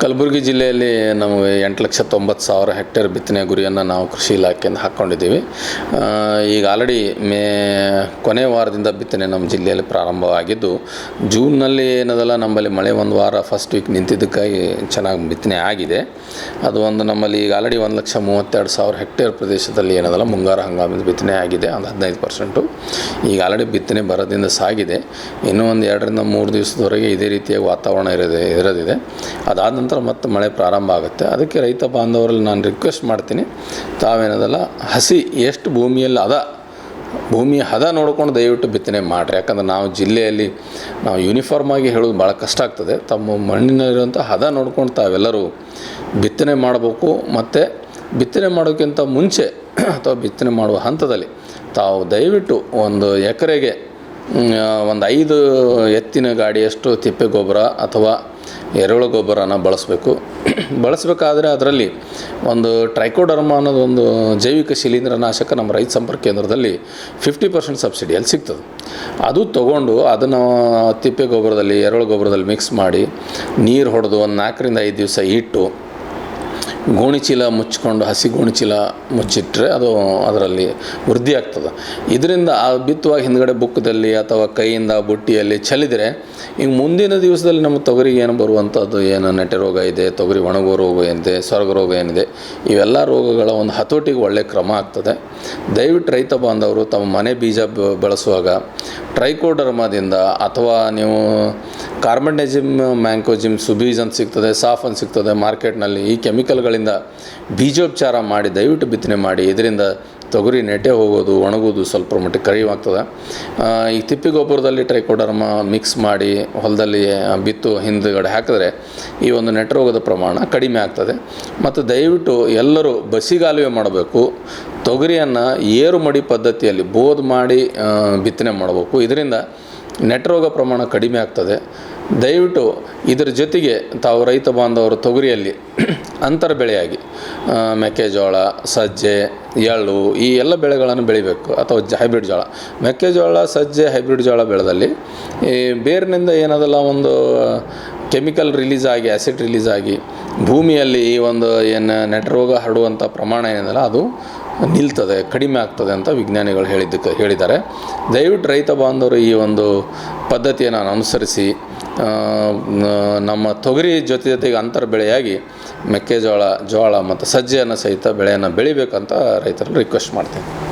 ಕಲಬುರಗಿ ಜಿಲ್ಲೆಯಲ್ಲಿ ನಮಗೆ ಎಂಟು ಲಕ್ಷ ತೊಂಬತ್ತು ಸಾವಿರ ಹೆಕ್ಟೇರ್ ಬಿತ್ತನೆ ಗುರಿಯನ್ನು ನಾವು ಕೃಷಿ ಇಲಾಖೆಯಿಂದ ಹಾಕ್ಕೊಂಡಿದ್ದೀವಿ. ಈಗ ಆಲ್ರೆಡಿ ಮೇ ಕೊನೆ ವಾರದಿಂದ ಬಿತ್ತನೆ ನಮ್ಮ ಜಿಲ್ಲೆಯಲ್ಲಿ ಪ್ರಾರಂಭವಾಗಿದ್ದು, ಜೂನ್ನಲ್ಲಿ ಏನದಲ್ಲ, ನಮ್ಮಲ್ಲಿ ಮಳೆ ಒಂದು ವಾರ ಫಸ್ಟ್ ವೀಕ್ ನಿಂತಿದ್ದಕ್ಕಾಗಿ ಚೆನ್ನಾಗಿ ಬಿತ್ತನೆ ಆಗಿದೆ. ಅದು ಒಂದು ನಮ್ಮಲ್ಲಿ ಈಗ ಆಲ್ರೆಡಿ ಒಂದು ಲಕ್ಷ ಮೂವತ್ತೆರಡು ಸಾವಿರ ಹೆಕ್ಟೇರ್ ಪ್ರದೇಶದಲ್ಲಿ ಏನದಲ್ಲ, ಮುಂಗಾರು ಹಂಗಾಮಿನ ಬಿತ್ತನೆ ಆಗಿದೆ ಒಂದು ಹದಿನೈದು ಪರ್ಸೆಂಟು. ಈಗ ಆಲ್ರೆಡಿ ಬಿತ್ತನೆ ಬರೋದಿಂದ ಸಾಗಿದೆ. ಇನ್ನೂ ಒಂದು ಎರಡರಿಂದ ಮೂರು ದಿವಸದವರೆಗೆ ಇದೇ ರೀತಿಯಾಗಿ ವಾತಾವರಣ ಇರೋದೇ ಇರೋದಿದೆ. ಅದಾದ ನಂತರ ಮತ್ತೆ ಮಳೆ ಪ್ರಾರಂಭ ಆಗುತ್ತೆ. ಅದಕ್ಕೆ ರೈತ ಬಾಂಧವರಲ್ಲಿ ನಾನು ರಿಕ್ವೆಸ್ಟ್ ಮಾಡ್ತೀನಿ, ತಾವೇನದಲ್ಲ, ಹಸಿ ಎಷ್ಟು ಭೂಮಿಯಲ್ಲಿ ಅದ ಭೂಮಿಯ ಹದ ನೋಡ್ಕೊಂಡು ದಯವಿಟ್ಟು ಬಿತ್ತನೆ ಮಾಡಿರಿ. ಯಾಕಂದ್ರೆ ನಾವು ಜಿಲ್ಲೆಯಲ್ಲಿ ನಾವು ಯೂನಿಫಾರ್ಮ್ ಆಗಿ ಹೇಳೋದು ಭಾಳ ಕಷ್ಟ ಆಗ್ತದೆ. ತಮ್ಮ ಮಣ್ಣಿನಲ್ಲಿರುವಂಥ ಹದ ನೋಡ್ಕೊಂಡು ತಾವೆಲ್ಲರೂ ಬಿತ್ತನೆ ಮಾಡಬೇಕು. ಮತ್ತು ಬಿತ್ತನೆ ಮಾಡೋಕ್ಕಿಂತ ಮುಂಚೆ, ಅಥವಾ ಬಿತ್ತನೆ ಮಾಡುವ ಹಂತದಲ್ಲಿ ತಾವು ದಯವಿಟ್ಟು ಒಂದು ಎಕರೆಗೆ ಒಂದು ಐದು ಎತ್ತಿನ ಗಾಡಿಯಷ್ಟು ತಿಪ್ಪೆ ಗೊಬ್ಬರ ಅಥವಾ ಎರೆಹುಳ ಗೊಬ್ಬರನ ಬಳಸಬೇಕು. ಬಳಸಬೇಕಾದ್ರೆ ಅದರಲ್ಲಿ ಒಂದು ಟ್ರೈಕೋಡರ್ಮ ಅನ್ನೋದು ಒಂದು ಜೈವಿಕ ಶಿಲೀಂಧ್ರನಾಶಕ ನಮ್ಮ ರೈತ ಸಂಪರ್ಕ ಕೇಂದ್ರದಲ್ಲಿ ಫಿಫ್ಟಿ ಪರ್ಸೆಂಟ್ ಸಬ್ಸಿಡಿಯಲ್ಲಿ ಸಿಗ್ತದೆ. ಅದು ತೊಗೊಂಡು ಅದನ್ನು ತಿಪ್ಪೆ ಗೊಬ್ಬರದಲ್ಲಿ, ಎರೆಹುಳ ಗೊಬ್ಬರದಲ್ಲಿ ಮಿಕ್ಸ್ ಮಾಡಿ ನೀರು ಹೊಡೆದು ಒಂದು ನಾಲ್ಕರಿಂದ ಐದು ದಿವಸ ಇಟ್ಟು ಗೋಣಿಚೀಲ ಮುಚ್ಚಿಕೊಂಡು ಹಸಿ ಗೋಣಿಚೀಲ ಮುಚ್ಚಿಟ್ರೆ ಅದು ಅದರಲ್ಲಿ ವೃದ್ಧಿ ಆಗ್ತದೆ. ಇದರಿಂದ ಆ ಬಿತ್ತುವಾಗ ಹಿಂದ್ಗಡೆ ಬುಕ್ಕದಲ್ಲಿ ಅಥವಾ ಕೈಯಿಂದ ಬುಟ್ಟಿಯಲ್ಲಿ ಚಲಿದರೆ ಈಗ ಮುಂದಿನ ದಿವಸದಲ್ಲಿ ನಮ್ಮ ತೊಗರಿಗೆ ಏನು ಬರುವಂಥದ್ದು, ಏನು ನೆಟೆ ರೋಗ ಇದೆ, ತೊಗರಿ ಒಣಗುವ ರೋಗ ಏನಿದೆ ಸ್ವರ್ಗ ರೋಗ ಏನಿದೆ, ಇವೆಲ್ಲ ರೋಗಗಳ ಒಂದು ಹತೋಟಿಗೆ ಒಳ್ಳೆಯ ಕ್ರಮ ಆಗ್ತದೆ. ದಯವಿಟ್ಟು ರೈತ ಬಾಂಧವರು ತಮ್ಮ ಮನೆ ಬೀಜ ಬಳಸುವಾಗ ಟ್ರೈಕೋಡರ್ಮಾದಿಂದ ಅಥವಾ ನೀವು ಕಾರ್ಬನ್ಡೈಜಿಮ್, ಮ್ಯಾಂಕೋಜಿಮ್, ಸುಬೀಜ್ ಅಂತ ಸಿಗ್ತದೆ, ಸಾಫ್ ಅಂತ ಸಿಗ್ತದೆ, ಮಾರ್ಕೆಟ್ನಲ್ಲಿ ಈ ಕೆಮಿಕಲ್ಗಳಿಂದ ಬೀಜೋಪಚಾರ ಮಾಡಿ ದಯವಿಟ್ಟು ಬಿತ್ತನೆ ಮಾಡಿ, ಇದರಿಂದ ತೊಗರಿ ನೆಟ್ಟೆ ಹೋಗೋದು, ಒಣಗೋದು ಸ್ವಲ್ಪ ಮಟ್ಟಿಗೆ ಕರಿವಾಗ್ತದೆ. ಈ ತಿಪ್ಪಿ ಗೊಬ್ಬರದಲ್ಲಿ ಟ್ರೈಕೋಡರ್ಮ ಮಿಕ್ಸ್ ಮಾಡಿ ಹೊಲದಲ್ಲಿ ಬಿತ್ತು ಹಿಂದುಗಡೆ ಹಾಕಿದ್ರೆ ಈ ಒಂದು ನೆಟ್ರೋಗದ ಪ್ರಮಾಣ ಕಡಿಮೆ ಆಗ್ತದೆ. ಮತ್ತು ದಯವಿಟ್ಟು ಎಲ್ಲರೂ ಬಸಿಗಾಲುವೆ ಮಾಡಬೇಕು. ತೊಗರಿಯನ್ನು ಏರು ಮಡಿ ಪದ್ಧತಿಯಲ್ಲಿ ಬೋದ್ ಮಾಡಿ ಬಿತ್ತನೆ ಮಾಡಬೇಕು. ಇದರಿಂದ ನೆಟ್ರೋಗ ಪ್ರಮಾಣ ಕಡಿಮೆ ಆಗ್ತದೆ. ದಯವಿಟ್ಟು ಇದರ ಜೊತೆಗೆ ತಾವು ರೈತ ಬಾಂಧವರು ತೊಗರಿಯಲ್ಲಿ ಅಂತರ ಬೆಳೆಯಾಗಿ ಮೆಕ್ಕೆಜೋಳ, ಸಜ್ಜೆ, ಎಳ್ಳು ಈ ಎಲ್ಲ ಬೆಳೆಗಳನ್ನು ಬೆಳಿಬೇಕು ಅಥವಾ ಹೈಬ್ರಿಡ್ ಜೋಳ. ಮೆಕ್ಕೆಜೋಳ, ಸಜ್ಜೆ, ಹೈಬ್ರಿಡ್ ಜೋಳ ಬೆಳೆದಲ್ಲಿ ಈ ಬೇರಿನಿಂದ ಏನದಲ್ಲ ಒಂದು ಕೆಮಿಕಲ್ ರಿಲೀಸ್ ಆಗಿ ಆ್ಯಸಿಡ್ ರಿಲೀಸ್ ಆಗಿ ಭೂಮಿಯಲ್ಲಿ ಈ ಒಂದು ಏನು ನೆಟ್ರೋಗ ಹರಡುವಂಥ ಪ್ರಮಾಣ ಏನಿದೆಯಲ್ಲ ಅದು ನಿಲ್ತದೆ, ಕಡಿಮೆ ಆಗ್ತದೆ ಅಂತ ವಿಜ್ಞಾನಿಗಳು ಹೇಳಿದ್ದಕ್ಕೆ ಹೇಳಿದ್ದಾರೆ. ದಯವಿಟ್ಟು ರೈತ ಬಾಂಧವರು ಈ ಒಂದು ಪದ್ಧತಿಯನ್ನು ಅನುಸರಿಸಿ ನಮ್ಮ ತೊಗರಿ ಜೊತೆ ಜೊತೆಗೆ ಅಂತರ ಬೆಳೆಯಾಗಿ ಮೆಕ್ಕೆಜೋಳ, ಜೋಳ ಮತ್ತು ಸಜ್ಜೆಯನ್ನು ಸಹಿತ ಬೆಳೆಯನ್ನು ಬೆಳಿಬೇಕಂತ ರೈತರಲ್ಲಿ ರಿಕ್ವೆಸ್ಟ್ ಮಾಡ್ತೇನೆ.